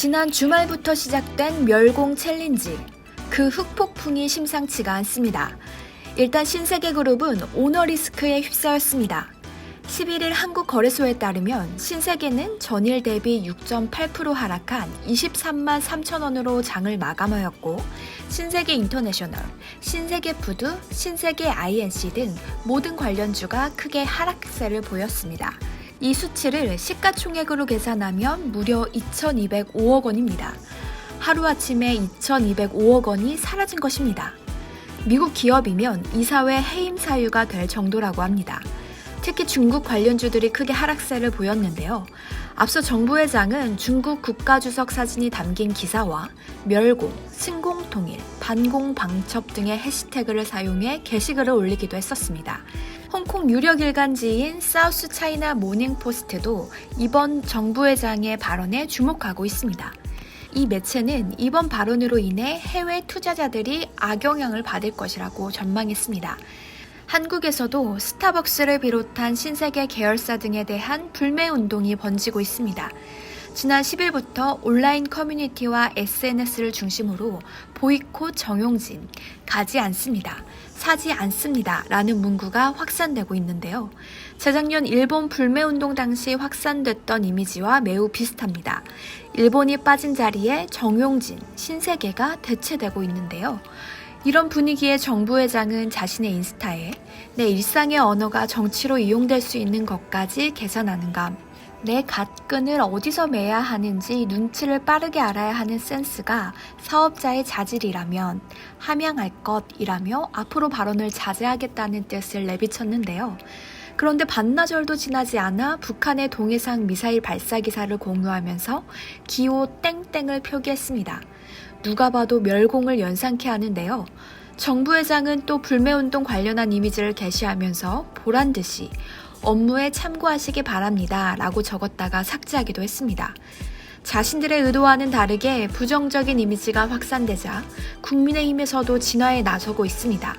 지난 주말부터 시작된 멸공 챌린지. 그 흑폭풍이 심상치가 않습니다. 일단 신세계 그룹은 오너 리스크에 휩싸였습니다. 11일 한국거래소에 따르면 신세계는 전일 대비 6.8% 하락한 23만 3천 원으로 장을 마감하였고 신세계 인터내셔널, 신세계 푸드, 신세계 INC 등 모든 관련주가 크게 하락세를 보였습니다. 이 수치를 시가총액으로 계산하면 무려 2,205억 원입니다. 하루아침에 2,205억 원이 사라진 것입니다. 미국 기업이면 이사회 해임 사유가 될 정도라고 합니다. 특히 중국 관련주들이 크게 하락세를 보였는데요. 앞서 정부 회장은 중국 국가주석 사진이 담긴 기사와 멸공, 승공통일, 반공방첩 등의 해시태그를 사용해 게시글을 올리기도 했었습니다. 홍콩 유력 일간지인 사우스 차이나 모닝포스트도 이번 정부 회장의 발언에 주목하고 있습니다. 이 매체는 이번 발언으로 인해 해외 투자자들이 악영향을 받을 것이라고 전망했습니다. 한국에서도 스타벅스를 비롯한 신세계 계열사 등에 대한 불매 운동이 번지고 있습니다. 지난 10일부터 온라인 커뮤니티와 SNS를 중심으로 보이콧 정용진, 가지 않습니다. 사지 않습니다. 라는 문구가 확산되고 있는데요. 재작년 일본 불매운동 당시 확산됐던 이미지와 매우 비슷합니다. 일본이 빠진 자리에 정용진, 신세계가 대체되고 있는데요. 이런 분위기에 정부 회장은 자신의 인스타에 내 일상의 언어가 정치로 이용될 수 있는 것까지 개선하는가 내 갓끈을 어디서 매야 하는지 눈치를 빠르게 알아야 하는 센스가 사업자의 자질이라면 함양할 것이라며 앞으로 발언을 자제하겠다는 뜻을 내비쳤는데요. 그런데 반나절도 지나지 않아 북한의 동해상 미사일 발사 기사를 공유하면서 기호 땡땡을 표기했습니다. 누가 봐도 멸공을 연상케 하는데요. 정부 회장은 또 불매운동 관련한 이미지를 게시하면서 보란 듯이 업무에 참고하시기 바랍니다. 라고 적었다가 삭제하기도 했습니다. 자신들의 의도와는 다르게 부정적인 이미지가 확산되자 국민의힘에서도 진화에 나서고 있습니다.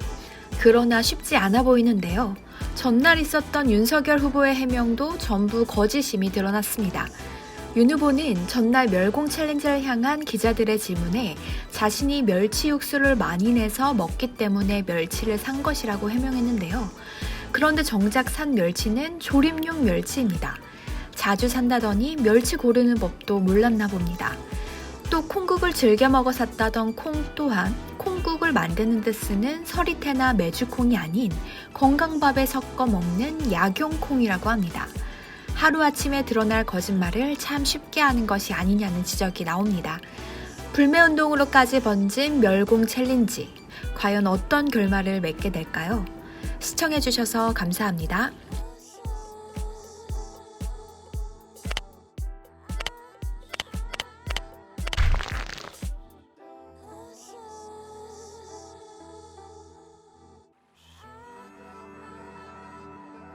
그러나 쉽지 않아 보이는데요. 전날 있었던 윤석열 후보의 해명도 전부 거짓임이 드러났습니다. 윤 후보는 전날 멸공 챌린지를 향한 기자들의 질문에 자신이 멸치 육수를 많이 내서 먹기 때문에 멸치를 산 것이라고 해명했는데요. 그런데 정작 산 멸치는 조림용 멸치입니다. 자주 산다더니 멸치 고르는 법도 몰랐나 봅니다. 또 콩국을 즐겨 먹어 샀다던 콩 또한 콩국을 만드는 데 쓰는 서리태나 메주콩이 아닌 건강밥에 섞어 먹는 약용콩이라고 합니다. 하루아침에 드러날 거짓말을 참 쉽게 하는 것이 아니냐는 지적이 나옵니다. 불매운동으로까지 번진 멸공 챌린지. 과연 어떤 결말을 맺게 될까요? 시청해주셔서 감사합니다.